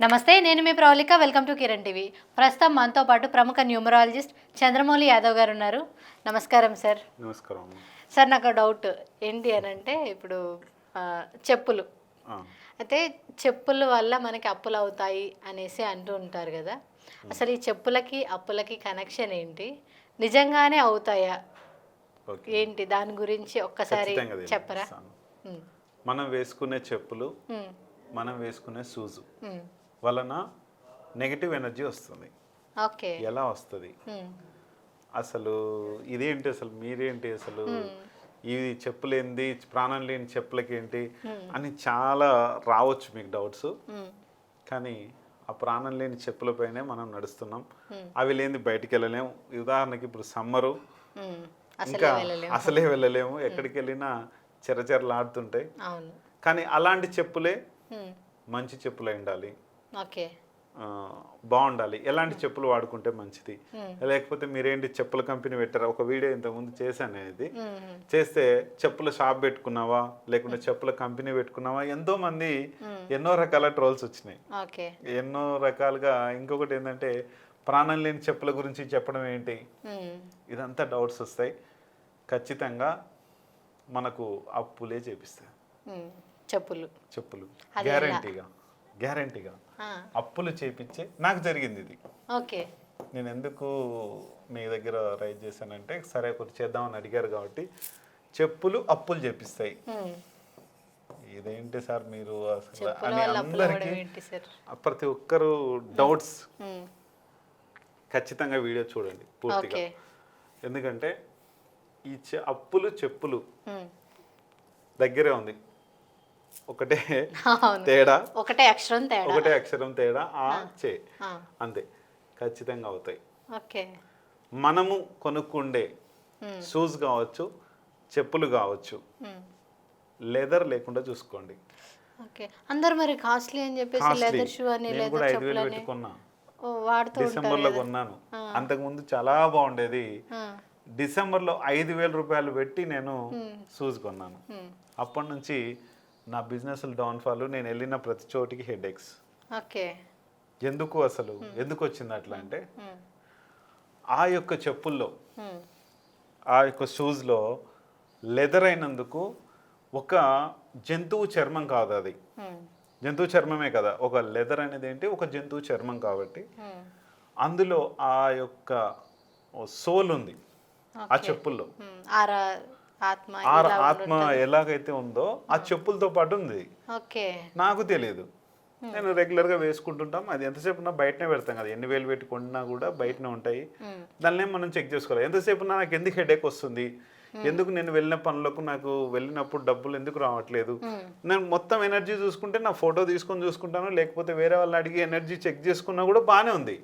నమస్తే నేను మీ Pravalika welcome to Kiran TV. ప్రస్తుతం మనతో పాటు ప్రముఖ న్యూమరాలజిస్ట్ చంద్రమౌళి యాదవ్ గారు ఉన్నారు. నమస్కారం సార్. నమస్కారం. సార్ నాకు డౌట్ ఏంటి అని అంటే ఇప్పుడు చెప్పులు. అయితే చెప్పుల వల్ల మనకి అప్పులు అవుతాయి అనేసి అంటూ ఉంటారు కదా. అసలు ఈ చెప్పులకి అప్పులకి కనెక్షన్ ఏంటి? నిజంగానే అవుతాయా? ఏంటి? దాని గురించి ఒక్కసారి చెప్పరా? మనం వేసుకునే చెప్పులు మనం వేసుకునే ఉమ్. వలన నెగిటివ్ ఎనర్జీ వస్తుంది. ఓకే. ఎలా వస్తుంది? అసలు ఇదేంటి అసలు? మీరేంటి అసలు? ఇది చెప్పులేంది? ప్రాణం లేని చెప్పులకి ఏంటి అని చాలా రావచ్చు మీకు డౌట్స్. కానీ ఆ ప్రాణం లేని చెప్పులపైనే మనం నడుస్తున్నాం. అవి లేని బయటికి వెళ్ళలేము. ఉదాహరణకి ఇప్పుడు సమ్మరు. ఇంకా అసలే వెళ్ళలేము. ఎక్కడికి వెళ్ళినా చెరచెరలాడుతుంటాయి. కానీ అలాంటి చెప్పులే మంచి చెప్పులు ఉండాలి. ఓకే. బాగుండాలి. ఎలాంటి చెప్పులు వాడుకుంటే మంచిది. లేకపోతే మీరేంటి చెప్పుల కంపెనీ పెట్టారా? ఒక వీడియో ఇంతకుముందు చేశాను ఉమ్, చేస్తే చెప్పుల షాప్ పెట్టుకున్నావా? లేకుంటే చెప్పుల కంపెనీ పెట్టుకున్నావా? ఎంతో మంది ఎన్నో రకాల ట్రోల్స్ వచ్చినాయి. ఓకే. ఎన్నో రకాలుగా ఇంకొకటి ఏంటంటే ప్రాణం లేని చెప్పుల గురించి చెప్పడం ఏంటి? ఇదంతా డౌట్స్ వస్తాయి. ఖచ్చితంగా మనకు అప్పులే చేపిస్తాయి. చెప్పులు. చెప్పులు? గ్యారంటీగా గ్యారంటీగా అప్పులు చేపించే నాకు జరిగింది ఇది. ఓకే. నేను ఎందుకు మీ దగ్గర రైజ్ చేశానంటే సరే ఒకటి చేద్దామని అడిగారు కాబట్టి చెప్పులు అప్పులు చేపిస్తాయి. ఇదేంటి సార్ మీరు అసలు అని అందరికీ ప్రతి ఒక్కరు డౌట్స్ ఖచ్చితంగా వీడియో చూడండి పూర్తిగా. ఎందుకంటే ఈ అప్పులు చెప్పులు దగ్గరే ఉంది. ఒకటే తేడా. ఒకటే అక్షరం తేడా. ఒకటే అక్షరం తేడా. ఆ చే. అంతే. ఖచ్చితంగా అవుతాయి. ఓకే. మనము కొనుక్కుండే. షూస్ కావచ్చు చెప్పులు కావచ్చు లెదర్ లేకుండా చూసుకోండి. ఓకే. అందరు మరి కాస్ట్లీ అని చెప్పేసి లెదర్ షూ అని నేను లెదర్ కూడా ఐదు చెప్పులు వేలు అని డిసెంబర్లో కదా. కొన్నాను. అంతకుముందు చాలా బాగుండేది. ఆ, డిసెంబర్లో ఐదు వేల రూపాయలు పెట్టి నేను షూస్ కొన్నాను. అప్పటి నుంచి నా బిజినెస్ డౌన్ఫాల్ నేను వెళ్ళిన ప్రతి చోటికి హెడ్ ఎక్స్ ఓకే. ఎందుకు అసలు? ఎందుకు వచ్చింది అట్లా అంటే ఉమ్, ఆ యొక్క చెప్పుల్లో ఆ యొక్క షూస్లో లెదర్ అయినందుకు ఒక జంతువు చర్మం కాదు అది. జంతువు చర్మమే కదా. ఒక లెదర్ అనేది ఏంటి? ఒక జంతువు చర్మం కాబట్టి. అందులో ఆ యొక్క సోల్ ఉంది ఆ చెప్పుల్లో. ఆత్మ ఎలాగైతే ఉందో ఆ చెప్పులతో పాటు ఉంది. నాకు తెలియదు నేను రెగ్యులర్గా వేసుకుంటుంటాం. అది ఎంతసేపు ఉన్నా బయటనే పెడతాం కదా. ఎన్ని వేలు పెట్టి కొన్నా కూడా బయటనే ఉంటాయి. దాన్ని మనం చెక్ చేసుకోవాలి. ఎంతసేపు ఉన్నా నాకు ఎందుకు హెడేక్ వస్తుంది? ఎందుకు నేను వెళ్ళిన పనులకు నాకు వెళ్ళినప్పుడు డబ్బులు ఎందుకు రావట్లేదు? నేను మొత్తం ఎనర్జీ చూసుకుంటే నా ఫోటో తీసుకొని చూసుకుంటాను. లేకపోతే వేరే వాళ్ళని అడిగి ఎనర్జీ చెక్ చేసుకున్నా కూడా బాగానే ఉంది.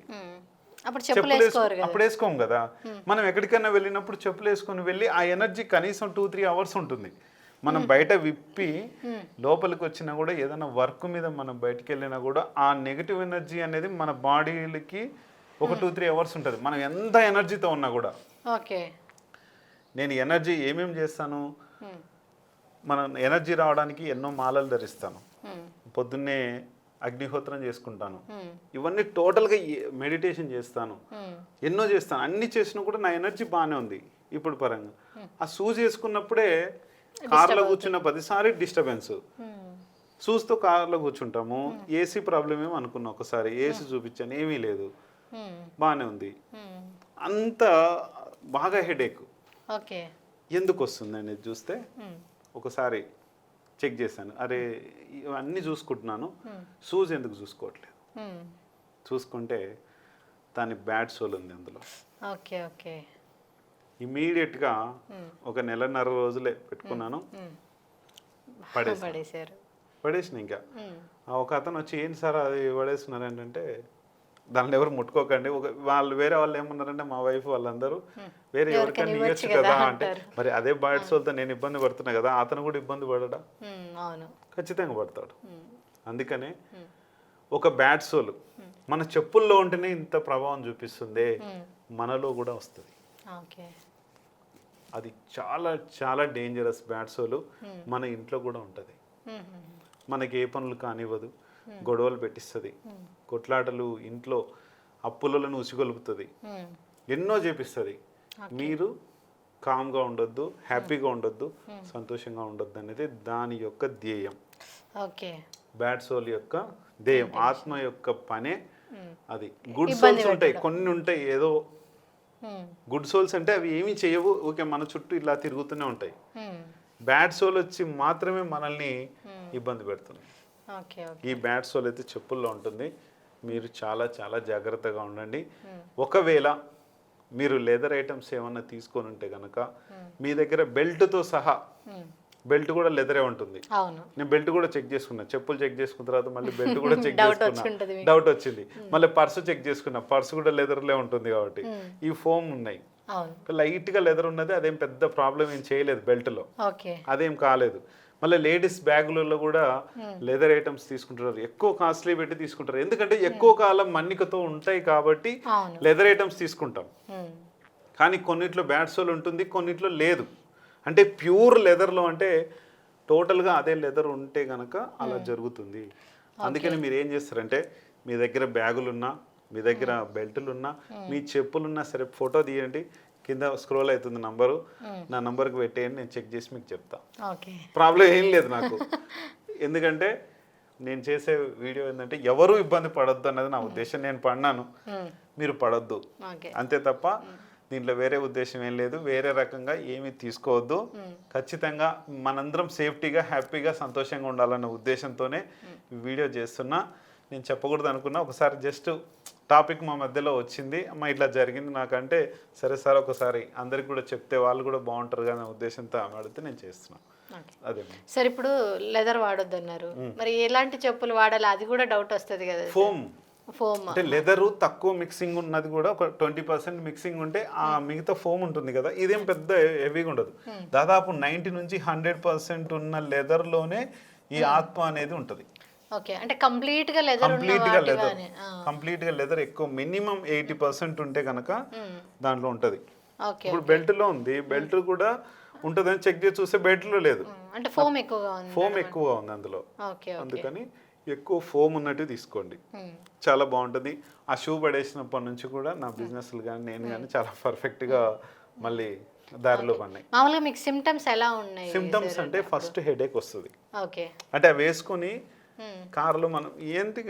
అప్పుడు చెప్పులు చెప్పులు వేసుకో వేసుకోరు కదా. అప్పుడు వేసుకోం కదా. మనం ఎక్కడికైనా వెళ్ళినప్పుడు చెప్పులు వేసుకొని వెళ్ళి ఆ ఎనర్జీ కనీసం టూ త్రీ అవర్స్ ఉంటుంది. మనం బయట విప్పి లోపలికి వచ్చినా కూడా ఏదైనా వర్క్ మీద మనం బయటికి వెళ్ళినా కూడా ఆ నెగిటివ్ ఎనర్జీ అనేది మన బాడీలకి ఒక టూ త్రీ అవర్స్ ఉంటుంది. మనం ఎంత ఎనర్జీతో ఉన్నా కూడా. ఓకే. నేను ఎనర్జీ ఏమేమి చేస్తాను? మన ఎనర్జీ రావడానికి ఎన్నో మాలలు ధరిస్తాను. పొద్దున్నే అగ్నిహోత్రం చేసుకుంటాను. ఇవన్నీ టోటల్గా మెడిటేషన్ చేస్తాను. ఎన్నో చేస్తాను. అన్ని చేసినా కూడా నా ఎనర్జీ బాగానే ఉంది ఇప్పుడు పరంగా. ఆ షూస్ వేసుకున్నప్పుడే కార్లో కూర్చున్న ప్రతిసారి డిస్టర్బెన్స్ షూస్తో కార్లో కూర్చుంటాము. ఏసీ ప్రాబ్లం ఏమో అనుకున్నా ఒకసారి. ఏసీ చూపించాను. ఏమీ లేదు. బాగానే ఉంది. అంత బాగా హెడేక్. ఎందుకు వస్తుంది అనేది చూస్తే? ఒకసారి చెక్ చేశాను. అరే ఇవన్నీ చూసుకుంటున్నాను. షూస్ ఎందుకు చూసుకోవట్లేదు? ఉమ్, చూసుకుంటే దాని బ్యాడ్ సోల్ ఉంది అందులో. Okay okay. ఇమీడియట్గా ఒక నెలన్నర రోజులే పెట్టుకున్నాను. ఉమ్, పడేసి పడేశారు. పడేసిన ఇంకా. ఒక అతను వచ్చి ఏంటి సార్ అది? పడేస్తున్నారు ఏంటంటే దానిలో ఎవరు ముట్టుకోకండి. ఒక వాళ్ళు వేరే వాళ్ళు ఏమన్నారంటే మా వైఫ్ వాళ్ళందరూ వేరే ఎవరికైనా ఇవ్వచ్చు కదా అంటే మరి అదే బాడీ సోల్తో నేను ఇబ్బంది పడుతున్నా కదా అతను కూడా ఇబ్బంది పడడా? ఖచ్చితంగా పడతాడు. అందుకనే ఒక బ్యాడ్ సోల్ మన చెప్పుల్లో ఉంటేనే ఇంత ప్రభావం చూపిస్తుంది మనలో కూడా వస్తుంది. అది చాలా చాలా డేంజరస్ బ్యాడ్ సోల్ మన ఇంట్లో కూడా ఉంటుంది. మనకి ఏ పనులు కానివ్వదు గొడవలు పెట్టిస్తుంది. కొట్లాటలు ఇంట్లో అప్పులను ఉసిగొలుపుతుంది మ్మ్. ఎన్నో చేపిస్తుంది. మీరు కామ్గా ఉండొద్దు హ్యాపీగా ఉండొద్దు సంతోషంగా ఉండొద్దు అనేది దాని యొక్క ధ్యేయం. ఓకే బ్యాడ్ సోల్ యొక్క ధ్యేయం ఆత్మ యొక్క పనే. అది. గుడ్ సోల్స్ ఉంటాయి కొన్ని ఉంటాయి ఏదో. గుడ్ సోల్స్ అంటే అవి ఏమీ చేయవు. ఓకే మన చుట్టూ ఇలా తిరుగుతూనే ఉంటాయి. బ్యాడ్ సోల్ వచ్చి మాత్రమే మనల్ని ఇబ్బంది పెడుతుంది. ఈ బ్యాడ్ సోల్ అయితే చెప్పుల్లో ఉంటుంది. మీరు చాలా చాలా జాగ్రత్తగా ఉండండి. ఒకవేళ మీరు లెదర్ ఐటమ్స్ ఏమన్నా తీసుకొని ఉంటే కనుక మీ దగ్గర బెల్ట్తో సహా. బెల్ట్ కూడా లెదరే ఉంటుంది. నేను బెల్ట్ కూడా చెక్ చేసుకున్నా. చెప్పులు చెక్ చేసుకున్న తర్వాత మళ్ళీ బెల్ట్ కూడా చెక్ చేసుకున్నా. డౌట్ వచ్చింది. మళ్ళీ పర్సు చెక్ చేసుకున్నా. పర్సు కూడా లెదర్లే ఉంటుంది కాబట్టి. ఈ ఫోమ్ ఉన్నాయి. అవును. లైట్గా లెదర్ ఉన్నది. అదేం పెద్ద ప్రాబ్లం ఏం చేయలేదు బెల్ట్లో ఓకే. అదేం కాలేదు. మళ్ళీ లేడీస్ బ్యాగులలో కూడా లెదర్ ఐటమ్స్ తీసుకుంటారు ఎక్కువ కాస్ట్లీ పెట్టి తీసుకుంటారు. ఎందుకంటే ఎక్కువ కాలం మన్నికతో ఉంటాయి కాబట్టి లెదర్ ఐటమ్స్ తీసుకుంటాం. మ్మ్. కానీ కొన్నిట్లో బ్యాడ్ సోల్ ఉంటుంది కొన్నిట్లో లేదు. అంటే ప్యూర్ లెదర్లో అంటే టోటల్గా అదే లెదర్ ఉంటే గనక అలా జరుగుతుంది. అందుకని మీరు ఏం చేస్తారంటే మీ దగ్గర బ్యాగులున్నా మీ దగ్గర బెల్టులున్నా మీ చెప్పులున్నా సరే ఫోటో తీయండి. కింద స్క్రోల్ అవుతుంది నంబరు నా నంబర్కి పెట్టేయండి నేను చెక్ చేసి మీకు చెప్తా. ప్రాబ్లం ఏం లేదు నాకు. ఎందుకంటే నేను చేసే వీడియో ఏంటంటే ఎవరు ఇబ్బంది పడొద్దు అన్నది నా ఉద్దేశం. నేను పడినాను. మ్మ్. మీరు పడొద్దు. అంతే తప్ప దీంట్లో వేరే ఉద్దేశం ఏం లేదు. వేరే రకంగా ఏమీ తీసుకోవద్దు. ఖచ్చితంగా మనందరం సేఫ్టీగా హ్యాపీగా సంతోషంగా ఉండాలన్న ఉద్దేశంతోనే వీడియో చేస్తున్నా. నేను చెప్పకూడదు అనుకున్నా ఒకసారి జస్ట్ టాపిక్ మా మధ్యలో వచ్చింది. అమ్మ ఇట్లా జరిగింది నాకంటే సరే సార్ ఒకసారి అందరికి కూడా చెప్తే వాళ్ళు కూడా బాగుంటారు కదా అనే ఉద్దేశంతో ఆమె అడిగితే నేను చేస్తున్నాను అదే సరే ఇప్పుడు లెదర్ వాడొద్దు అన్నారు మరి ఎలాంటి చెప్పులు వాడాలి? అది కూడా డౌట్ వస్తుంది కదా. ఫోమ్. ఫోమ్. అంటే లెదరు తక్కువ మిక్సింగ్ ఉన్నది కూడా ఒక ట్వంటీ పర్సెంట్ మిక్సింగ్ ఉంటే ఆ మిగతా ఫోమ్ ఉంటుంది కదా ఇదేం పెద్ద హెవీగా ఉండదు. దాదాపు నైంటీ నుంచి హండ్రెడ్ పర్సెంట్ ఉన్న లెదర్లోనే ఈ ఆత్మ అనేది ఉంటుంది. ఓకే. అంటే కంప్లీట్గా లెదర్ కంప్లీట్గా లెదర్. కంప్లీట్గా లెదర్ ఎక్కువ మినిమం ఎయిటీ పర్సెంట్ ఉంటే కనుక దాంట్లో ఉంటది. ఓకే ఇప్పుడు బెల్ట్లో ఉంది. బెల్ట్ కూడా ఉంటుందని చెక్ చేసి చూస్తే బెల్ట్లో లేదు. అంటే ఫోమ్ ఎక్కువగా ఉంది ఫోమ్ ఎక్కువగా ఉంది అందులో. అందుకని ఎక్కువ ఫోమ్ ఉన్నట్టు తీసుకోండి. చాలా బాగుంటుంది. ఆ షూ పడేసినప్పటి నుంచి కూడా నా బిజినెస్లు కానీ నేను కానీ చాలా పర్ఫెక్ట్గా మళ్ళీ దారిలో పడినాయి. మామూలుగా మీకు సిమ్టమ్స్ ఎలా ఉన్నాయి సిమ్టమ్స్ అంటే ఫస్ట్ హెడేక్ వస్తుంది. ఓకే. అంటే అవి వేసుకొని. కార్లో మనం ఏంటి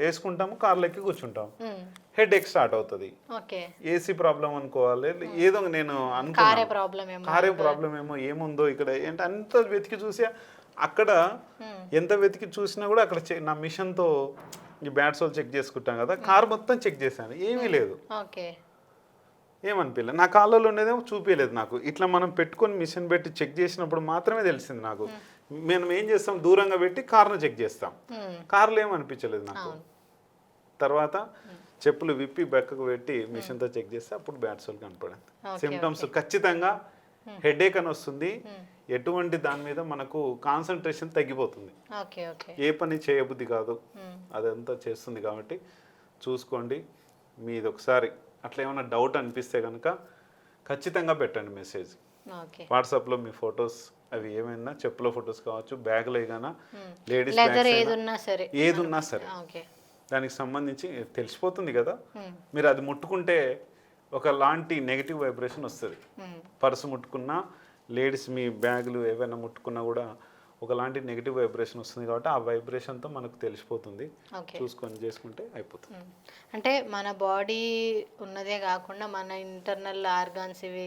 వేసుకుంటాము కార్లో ఎక్కి కూర్చుంటాం మ్మ్. హెడేక్ స్టార్ట్ అవుతుంది. ఏసీ ప్రాబ్లం అనుకోవాలి ఏదో నేను కారే అనుకున్నాను ప్రాబ్లం ఏమో కారే ప్రాబ్లం ఏమో ఏముందో ఇక్కడ ఏంటి అంత వెతికి చూసి అక్కడ ఎంత వెతికి చూసినా కూడా అక్కడ నా మిషన్తో ఈ బ్యాట్ సోల్ చెక్ చేసుకుంటాం కదా కార్ మొత్తం చెక్ చేశాను ఏమీ లేదు. ఓకే. ఏమనిపించలేదు నా కాళ్ళలో ఉండేదేమో చూపించలేదు నాకు. ఇట్లా మనం పెట్టుకొని మిషన్ పెట్టి చెక్ చేసినప్పుడు మాత్రమే తెలిసింది నాకు. మనం ఏం చేస్తాం? దూరంగా పెట్టి కార్ను చెక్ చేస్తాం. మ్మ్. కార్లో ఏమనిపించలేదు నాకు. తర్వాత చెప్పులు విప్పి బెక్కకు పెట్టి మిషన్తో చెక్ చేస్తే అప్పుడు బ్యాట్ సోల్ కనపడింది. సిమ్టమ్స్ ఖచ్చితంగా హెడేక్ అని వస్తుంది. ఎటువంటి దాని మీద మనకు కాన్సన్ట్రేషన్ తగ్గిపోతుంది. ఏ పని చేయబుద్ధి కాదు. మ్మ్. అదంతా చేస్తుంది కాబట్టి చూసుకోండి. మీది ఒకసారి అట్లా ఏమైనా డౌట్ అనిపిస్తే కనుక ఖచ్చితంగా పెట్టండి మెసేజ్. వాట్సాప్లో మీ ఫొటోస్ అవి ఏమైనా చెప్పుల ఫొటోస్ కావచ్చు బ్యాగ్లో ఏదైనా లేడీస్ లెదర్ ఏది ఉన్నా సరే. ఏది ఉన్నా సరే. దానికి సంబంధించి తెలిసిపోతుంది కదా. మ్మ్. మీరు అది ముట్టుకుంటే ఒక లాంటి నెగిటివ్ వైబ్రేషన్ వస్తుంది. పర్సు ముట్టుకున్నా లేడీస్ మీ బ్యాగులు ఏవైనా ముట్టుకున్నా కూడా ఒకలాంటి నెగిటివ్ వైబ్రేషన్ వస్తుంది కాబట్టి ఆ వైబ్రేషన్తో మనకు తెలిసిపోతుంది. చూసుకొని చేసుకుంటే అయిపోతుంది. అంటే మన బాడీ ఉన్నదే కాకుండా మన ఇంటర్నల్ ఆర్గాన్స్ ఇవి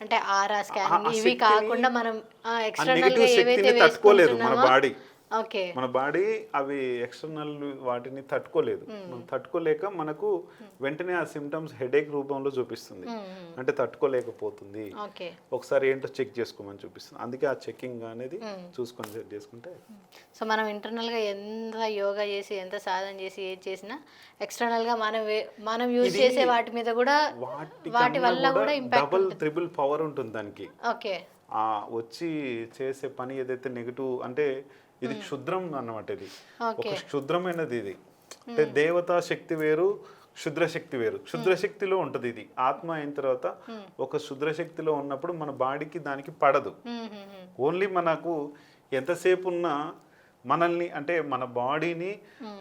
అంటే ఆరా స్కానింగ్ ఇవి కాకుండా మనం ఎక్స్టర్నల్గా ఏవైతే తట్టుకోలేదు మన బాడీ మన బాడీ అవి ఎక్స్టర్నల్ వాటిని తట్టుకోలేదు. మనం తట్టుకోలేక మనకు వెంటనే ఆ సిమ్టమ్స్ హెడేక్ రూపంలో చూపిస్తుంది. అంటే తట్టుకోలేకపోతుంది. ఒకసారి ఏంటో చెక్ చేసుకోమని చూపిస్తుంది. అందుకే ఆ చెకింగ్ అనేది చూసుకొని చేసుకుంటే సో మనం internal గా ఎంత యోగా చేసి ఎంత సాధన చేసి ఏది చేసినా external గా మనం మనం యూజ్ చేసే వాటి మీద కూడా వాటి వల్ల కూడా డబుల్ త్రిబుల్ పవర్ ఉంటుంది. దానికి. ఓకే. ఆ వచ్చి చేసే పని ఏదైతే నెగిటివ్ అంటే ఇది క్షుద్రం అన్నమాట ఇది. ఒక క్షుద్రమైనది ఇది. అంటే దేవతా శక్తి వేరు క్షుద్ర శక్తి వేరు. క్షుద్ర శక్తిలో ఉంటుంది ఇది. ఆత్మ అయిన తర్వాత ఒక క్షుద్ర శక్తిలో ఉన్నప్పుడు మన బాడీకి దానికి పడదు. ఓన్లీ మనకు ఎంతసేపు ఉన్నా మనల్ని అంటే మన బాడీని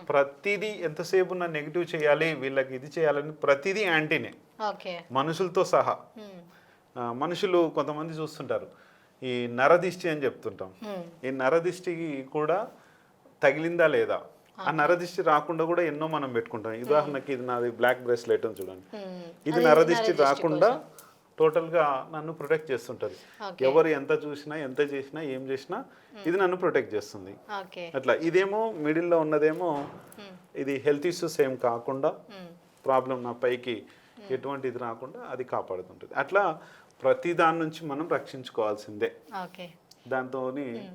ప్రతిదీ ఎంతసేపు ఉన్న నెగిటివ్ చేయాలి వీళ్ళకి ఇది చేయాలని ప్రతిదీ యాంటీనే. మనుషులతో సహా. మనుషులు కొంతమంది చూస్తుంటారు. ఈ నరదిష్టి అని చెప్తుంటాం. ఈ నరదిష్టికి కూడా తగిలిందా లేదా? ఆ నరదిష్టి రాకుండా కూడా ఎన్నో మనం పెట్టుకుంటాం. ఉదాహరణకి ఇది నాది బ్లాక్ బ్రేస్లెట్ అని చూడండి. ఇది నరదిష్టి రాకుండా టోటల్గా నన్ను ప్రొటెక్ట్ చేస్తుంటది. ఎవరు ఎంత చూసినా ఎంత చేసినా ఏం చేసినా ఇది నన్ను ప్రొటెక్ట్ చేస్తుంది. అట్లా. ఇదేమో మిడిల్లో ఉన్నదేమో ఇది హెల్త్ ఇష్యూస్ ఏం కాకుండా ప్రాబ్లం నా పైకి ఎటువంటి ఇది రాకుండా అది కాపాడుతుంటుంది. అట్లా ప్రతి దాని నుంచి మనం రక్షించుకోవాల్సిందే. ఓకే. దాంతో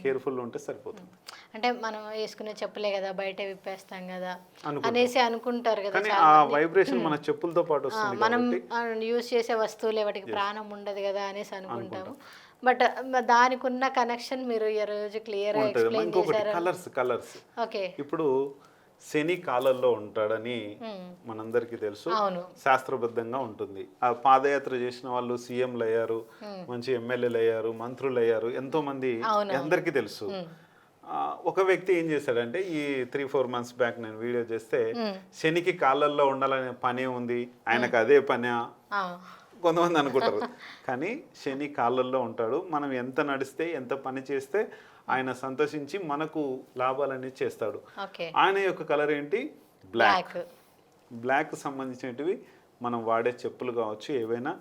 కేర్ఫుల్ ఉంటే సరిపోతుంది. అంటే మనం వేసుకునే చెప్పులే కదా బయట విప్పేస్తాం కదా. అనేసి అనుకుంటారు కదా ఆ. వైబ్రేషన్ మన చెప్పులతో పాటు వస్తుంది మనం యూజ్ చేసే వస్తువులే వాటికి ప్రాణం ఉండదు కదా అనేసి అనుకుంటాము. బట్ దానికి ఉన్న కనెక్షన్ మీరు ఈ రోజు క్లియర్ ఇంకొకటి కలర్స్ కలర్స్ ఓకే ఇప్పుడు శని కాలంలో ఉంటాడని మనందరికీ తెలుసు. శాస్త్రబద్ధంగా ఉంటుంది. ఆ పాదయాత్ర చేసిన వాళ్ళు సీఎంలు అయ్యారు మంచి ఎమ్మెల్యేలు అయ్యారు మంత్రులు అయ్యారు ఎంతో మంది. అందరికీ తెలుసు. ఒక వ్యక్తి ఏం చేశాడంటే ఈ త్రీ ఫోర్ మంత్స్ బ్యాక్ నేను వీడియో చేస్తే శనికి కాళ్ళల్లో ఉండాలనే పనే ఉంది. ఆయనకు అదే పనా? కొంతమంది అనుకుంటారు. కానీ శని కాళ్ళల్లో ఉంటాడు. మనం ఎంత నడిస్తే ఎంత పని చేస్తే ఆయన సంతోషించి మనకు లాభాలన్నీ చేస్తాడు. ఆయన యొక్క కలర్ ఏంటి? బ్లాక్ బ్లాక్ సంబంధించినవి మనం వాడే చెప్పులు కావచ్చు ఏవైనా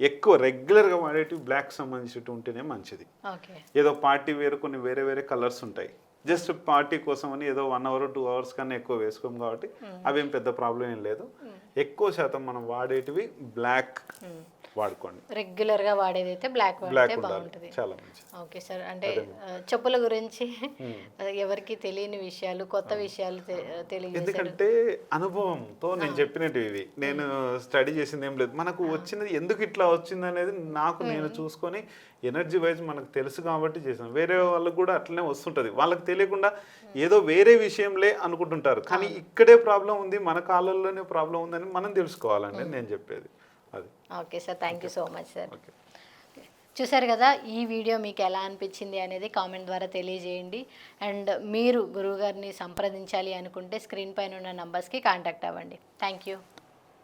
ఎక్కువ రెగ్యులర్గా వాడేటివి బ్లాక్ సంబంధించినవి ఉంటేనే మంచిది. ఏదో పార్టీ వేరు కొన్ని వేరే వేరే కలర్స్ ఉంటాయి. జస్ట్ పార్టీ కోసం అని ఏదో వన్ అవర్ టూ అవర్స్ కన్నా ఎక్కువ వేసుకోం కాబట్టి అవేం పెద్ద ప్రాబ్లం ఏం లేదు. ఎక్కువ శాతం మనం వాడేటివి బ్లాక్ వాడుకోండి. రెగ్యులర్గా వాడేది అయితే బ్లాక్ బ్లాక్ బాగుంటుంది. చాలా మంచిది. ఓకే సార్ అంటే చెప్పుల గురించి ఎవరికి తెలియని విషయాలు కొత్త విషయాలు తె- తెలియజేశారు. ఎందుకంటే అనుభవంతో నేను చెప్పినట్టు ఇవి. నేను స్టడీ చేసింది ఏం లేదు. మనకు వచ్చినది ఎందుకు ఇట్లా వచ్చింది అనేది నాకు నేను చూసుకొని ఎనర్జీ వైజ్ మనకు తెలుసు కాబట్టి చేసాను వేరే వాళ్ళకి కూడా అట్లనే వస్తుంటది. వాళ్ళకి తెలియకుండా ఏదో వేరే విషయంలే అనుకుంటుంటారు. కానీ ఇక్కడే ప్రాబ్లం ఉంది మన కాలంలోనే ప్రాబ్లం ఉందని మనం తెలుసుకోవాలండి నేను చెప్పేది. అది. Okay sir thank you so much sir. చూసారు కదా ఈ వీడియో మీకు ఎలా అనిపించింది అనేది కామెంట్ ద్వారా తెలియజేయండి. అండ్ మీరు గురువుగారిని సంప్రదించాలి అనుకుంటే స్క్రీన్ పైన ఉన్న నంబర్స్కి కాంటాక్ట్ అవ్వండి. Thank you